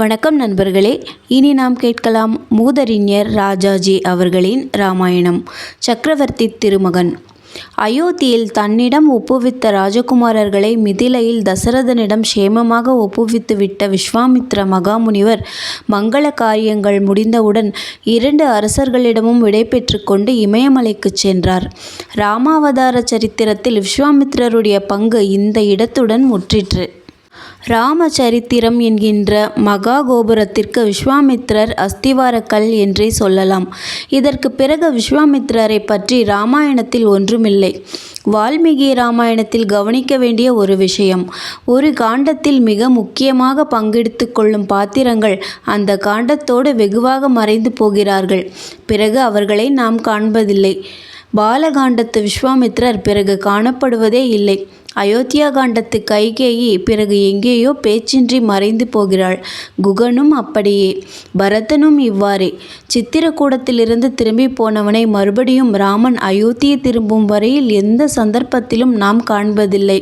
வணக்கம் நண்பர்களே. இனி நாம் கேட்கலாம் மூதறிஞர் ராஜாஜி அவர்களின் ராமாயணம். சக்கரவர்த்தி திருமகன். அயோத்தியில் தன்னிடம் ஒப்புவித்த ராஜகுமாரர்களை மிதிலையில் தசரதனிடம் சேமமாக ஒப்புவித்துவிட்ட விஸ்வாமித்ர மகாமுனிவர் மங்கள காரியங்கள் முடிந்தவுடன் இரண்டு அரசர்களிடமும் விடைபெற்று கொண்டு இமயமலைக்குச் சென்றார். ராமாவதார சரித்திரத்தில் விஸ்வாமித்திரருடைய பங்கு இந்த இடத்துடன் முற்றிற்று. ராமசரித்திரம் என்கின்ற மகா கோபுரத்திற்கு விஸ்வாமித்திரர் அஸ்திவாரக்கல் என்றே சொல்லலாம். இதற்கு பிறகு விஸ்வாமித்திரரை பற்றி ராமாயணத்தில் ஒன்றுமில்லை. வால்மீகி ராமாயணத்தில் கவனிக்க வேண்டிய ஒரு விஷயம் ஒரு காண்டத்தில் மிக முக்கியமாக பங்கெடுத்து கொள்ளும் பாத்திரங்கள் அந்த காண்டத்தோடு வெகுவாக மறைந்து போகிறார்கள். பிறகு அவர்களை நாம் காண்பதில்லை. பாலகாண்டத்து விஸ்வாமித்திரர் பிறகு காணப்படுவதே இல்லை. அயோத்தியா காண்டத்து கைகேயி பிறகு எங்கேயோ பேச்சின்றி மறைந்து போகிறாள். குகனும் அப்படியே. பரதனும் இவ்வாறே. சித்திரக்கூடத்திலிருந்து திரும்பி போனவனை மறுபடியும் ராமன் அயோத்தியை திரும்பும் வரையில் எந்த சந்தர்ப்பத்திலும் நாம் காண்பதில்லை.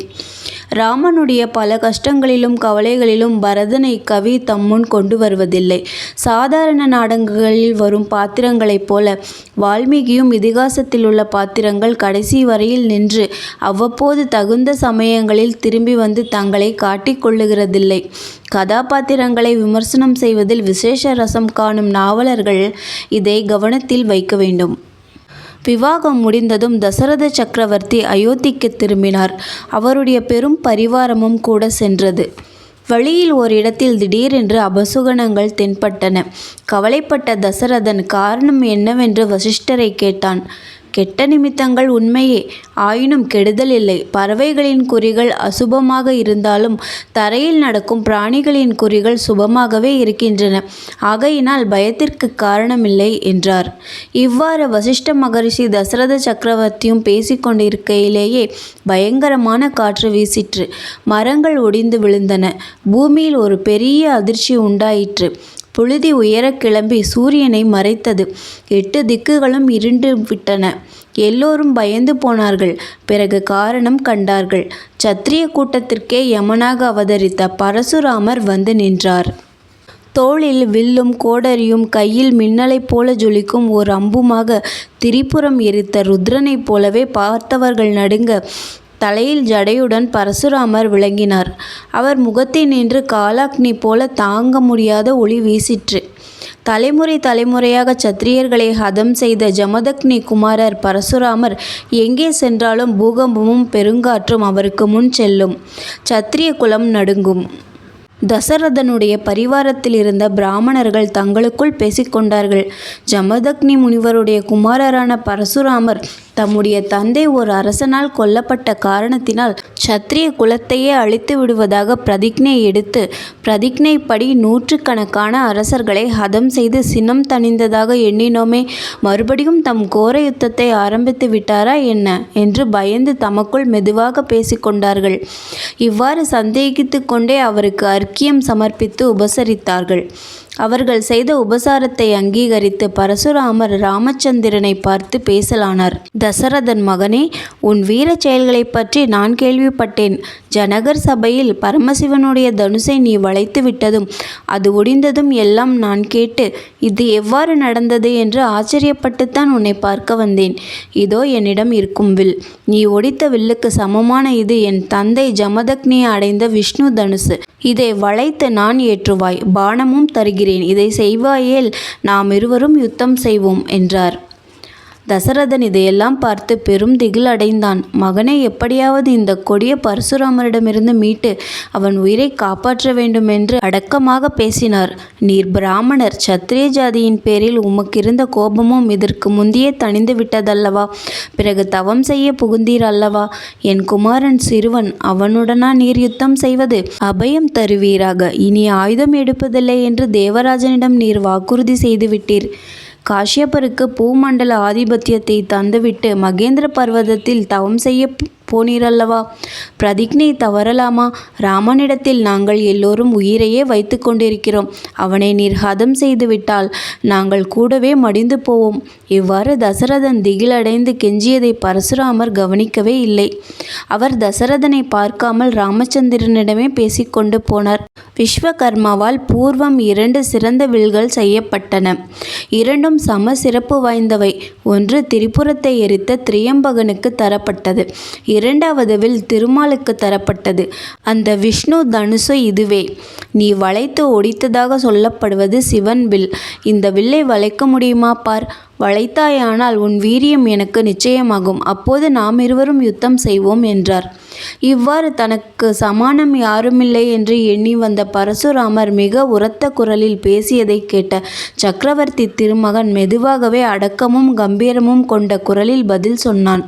ராமனுடைய பல கஷ்டங்களிலும் கவலைகளிலும் பரதனை கவி தம்முன் கொண்டு வருவதில்லை. சாதாரண நாடகங்களில் வரும் பாத்திரங்களைப் போல வால்மீகியும் இதிகாசத்தில் உள்ள பாத்திரங்கள் கடைசி வரையில் நின்று அவ்வப்போது தகுந்த சமயங்களில் திரும்பி வந்து தங்களை காட்டிக்கொள்ளுகிறதில்லை கதாபாத்திரங்களை விமர்சனம் செய்வதில் விசேஷ ரசம் காணும் நாவலர்கள் இதை கவனத்தில் வைக்க வேண்டும். விவாகம் முடிந்ததும் தசரத சக்கரவர்த்தி அயோத்திக்கு திரும்பினார். அவருடைய பெரும் பரிவாரமும் கூட சென்றது. வழியில் ஓரிடத்தில் திடீரென்று அபசுகணங்கள் தென்பட்டன. கவலைப்பட்ட தசரதன் காரணம் என்னவென்று வசிஷ்டரை கேட்டான். கெட்ட நிமித்தங்கள் உண்மையே. ஆயினும் கெடுதல் இல்லை. பறவைகளின் குறிகள் அசுபமாக இருந்தாலும் தரையில் நடக்கும் பிராணிகளின் குறிகள் சுபமாகவே இருக்கின்றன. ஆகையினால் பயத்திற்கு காரணமில்லை என்றார். இவ்வாறு வசிஷ்ட மகரிஷி தசரத சக்கரவர்த்தியும் பேசிக்கொண்டிருக்கையிலேயே பயங்கரமான காற்று வீசிற்று. மரங்கள் ஒடிந்து விழுந்தன. பூமியில் ஒரு பெரிய அதிர்ச்சி உண்டாயிற்று. புழுதி உயரக் கிளம்பி சூரியனை மறைத்தது. எட்டு திக்குகளும் இருண்டு விட்டன. எல்லோரும் பயந்து போனார்கள். பிறகு காரணம் கண்டார்கள். சத்திரிய கூட்டத்திற்கே யமனாக அவதரித்த பரசுராமர் வந்து நின்றார். தோளில் வில்லும் கோடரியும் கையில் மின்னலைப் போல ஜொலிக்கும் ஓர் அம்புமாக திரிபுரம் எரித்த ருத்ரனைப் போலவே பார்த்தவர்கள் நடுங்க தலையில் ஜடையுடன் பரசுராமர் விளங்கினார். அவர் முகத்தை நின்று காலாக்னி போல தாங்க முடியாத ஒளி வீசிற்று. தலைமுறை தலைமுறையாக சத்திரியர்களை ஹதம் செய்த ஜமதக்னி குமாரர் பரசுராமர் எங்கே சென்றாலும் பூகம்பமும் பெருங்காற்றும் அவருக்கு முன் செல்லும். சத்திரிய குலம் நடுங்கும். தசரதனுடைய பரிவாரத்தில் இருந்த பிராமணர்கள் தங்களுக்குள் பேசிக்கொண்டார்கள். ஜமதக்னி முனிவருடைய குமாரரான பரசுராமர் தம்முடைய தந்தை ஒரு அரசனால் கொல்லப்பட்ட காரணத்தினால் சத்திரிய குலத்தையே அழித்து விடுவதாக பிரதிஜ்ஞை எடுத்து பிரதிக்ஞைப்படி நூற்றுக்கணக்கான அரசர்களை ஹதம் செய்து சினம் தணிந்ததாக எண்ணினோமே மறுபடியும் தம் கோர யுத்தத்தை ஆரம்பித்து விட்டாரா என்ன? என்று பயந்து தமக்குள் மெதுவாக பேசிக்கொண்டார்கள் இவ்வாறு சந்தேகித்து கொண்டே அவருக்கு அர்க்கியம் சமர்ப்பித்து உபசரித்தார்கள். அவர்கள் செய்த உபசாரத்தை அங்கீகரித்து பரசுராமர் ராமச்சந்திரனை பார்த்து பேசலானார். தசரதன் மகனே உன் வீர செயல்களைப் பற்றி நான் கேள்விப்பட்டேன். ஜனகர் சபையில் பரமசிவனுடைய தனுசை நீ வளைத்து விட்டதும் அது ஒடிந்ததும் எல்லாம் நான் கேட்டு இது எவ்வாறு நடந்தது என்று ஆச்சரியப்பட்டுத்தான் உன்னை பார்க்க வந்தேன். இதோ என்னிடம் இருக்கும் வில். நீ ஒடித்த வில்லுக்கு சமமான இது என் தந்தை ஜமதக்னியை அடைந்த விஷ்ணு தனுசு. இதை வளைத்து நான் ஏற்றுவாய். பானமும் தருகிறேன். இதை செய்வாயேல் நாம் இருவரும் யுத்தம் செய்வோம் என்றார். தசரதன் இதையெல்லாம் பார்த்து பெரும் திகில் அடைந்தான் மகனை எப்படியாவது இந்த கொடிய பரசுராமரிடமிருந்து மீட்டு அவன் உயிரை காப்பாற்ற வேண்டும் என்று அடக்கமாக பேசினார். நீர் பிராமணர் சத்திரிய ஜாதியின் பேரில் உமக்கிருந்த கோபமும் இதற்கு முந்தியே தணிந்து விட்டதல்லவா? பிறகு தவம் செய்ய புகுந்தீர் அல்லவா? என் குமாரன் சிறுவன் அவனுடனா நீர் யுத்தம் செய்வது அபயம் தருவீராக. இனி ஆயுதம் எடுப்பதில்லை என்று தேவராஜனிடம் நீர் வாக்குறுதி செய்துவிட்டீர். காஷ்யப்பருக்கு பூமண்டல ஆதிபத்தியத்தை தந்துவிட்டு மகேந்திர பர்வதத்தில் தவம் செய்ய போனீரல்லவா? பிரதிக்னை தவறலாமா? ராமனிடத்தில் நாங்கள் எல்லோரும் உயிரையே வைத்து கொண்டிருக்கிறோம். அவனை நிர்ஹாதம் செய்துவிட்டால் நாங்கள் கூடவே மடிந்து போவோம். இவ்வாறு தசரதன் திகிலடைந்து கெஞ்சியதை பரசுராமர் கவனிக்கவே இல்லை. அவர் தசரதனை பார்க்காமல் ராமச்சந்திரனிடமே பேசிக்கொண்டு போனார். விஸ்வகர்மாவால் பூர்வம் இரண்டு சிறந்த வில்கள் செய்யப்பட்டன. இரண்டும் சம சிறப்பு வாய்ந்தவை. ஒன்று திரிபுரத்தை எரித்த திரியம்பகனுக்கு தரப்பட்டது. இரண்டாவது வில் திருமாலுக்கு தரப்பட்டது. அந்த விஷ்ணு தனுசு இதுவே. நீ வளைத்து ஒடித்ததாக சொல்லப்படுவது சிவன் வில். இந்த வில்லை வளைக்க முடியுமா பார்? வளைத்தாயானால் உன் வீரியம் எனக்கு நிச்சயமாகும். அப்போது நாம் இருவரும் யுத்தம் செய்வோம் என்றார். இவ்வாறு தனக்கு சமானம் யாருமில்லை என்று எண்ணி வந்த பரசுராமர் மிக உரத்த குரலில் பேசியதை கேட்ட சக்கரவர்த்தி திருமகன் மெதுவாகவே அடக்கமும் கம்பீரமும் கொண்ட குரலில் பதில் சொன்னான்.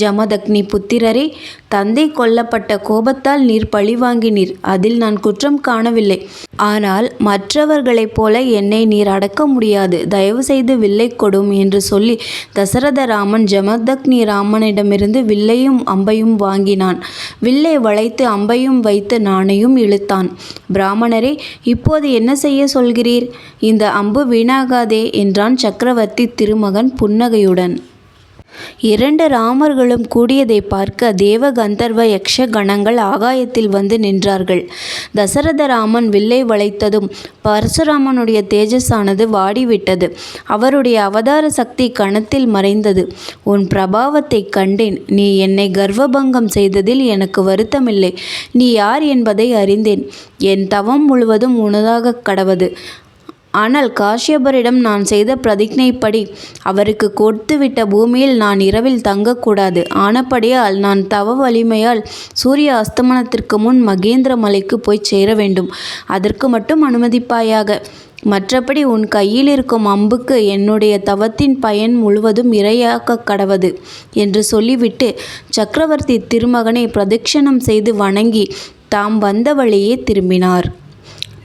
ஜமதக்னி புத்திரரே தந்தை கொல்லப்பட்ட கோபத்தால் நீர் பழிவாங்கினீர். அதில் நான் குற்றம் காணவில்லை. ஆனால் மற்றவர்களைப் போல என்னை நீர் அடக்க முடியாது. தயவு செய்து வில்லை கொடும் என்று சொல்லி தசரத ராமன் ஜமதக்னி ராமனிடமிருந்து வில்லையும் அம்பையும் வாங்கினான். வில்லை வளைத்து அம்பையும் வைத்து நாணையும் இழுத்தான். பிராமணரே இப்போது என்ன செய்ய சொல்கிறீர்? இந்த அம்பு வீணாகாதே என்றான் சக்கரவர்த்தி திருமகன் புன்னகையுடன். இரண்டு ராமர்களும் கூடியதை பார்க்க தேவ கந்தர்வ யக்ஷ கணங்கள் ஆகாயத்தில் வந்து நின்றார்கள். தசரத ராமன் வில்லை வளைத்ததும் பரசுராமனுடைய தேஜஸானது வாடிவிட்டது. அவருடைய அவதார சக்தி கணத்தில் மறைந்தது. உன் பிரபாவத்தை கண்டேன். நீ என்னை கர்வபங்கம் செய்ததில் எனக்கு வருத்தமில்லை. நீ யார் என்பதை அறிந்தேன். என் தவம் முழுவதும் உனதாக கடவது. ஆனால் காஷ்யபரிடம் நான் செய்த பிரதிஜைப்படி அவருக்கு கொடுத்துவிட்ட பூமியில் நான் இரவில் தங்கக்கூடாது. ஆனபடியால் நான் தவ வலிமையால் சூரிய அஸ்தமனத்திற்கு முன் மகேந்திர மலைக்கு போய் சேர வேண்டும். அதற்கு மட்டும் அனுமதிப்பாயாக. மற்றபடி உன் கையில் இருக்கும் அம்புக்கு என்னுடைய தவத்தின் பயன் முழுவதும் இரையாக்க கடவது என்று சொல்லிவிட்டு சக்கரவர்த்தி திருமகனை பிரதட்சணம் செய்து வணங்கி தாம் வந்த வழியே திரும்பினார்.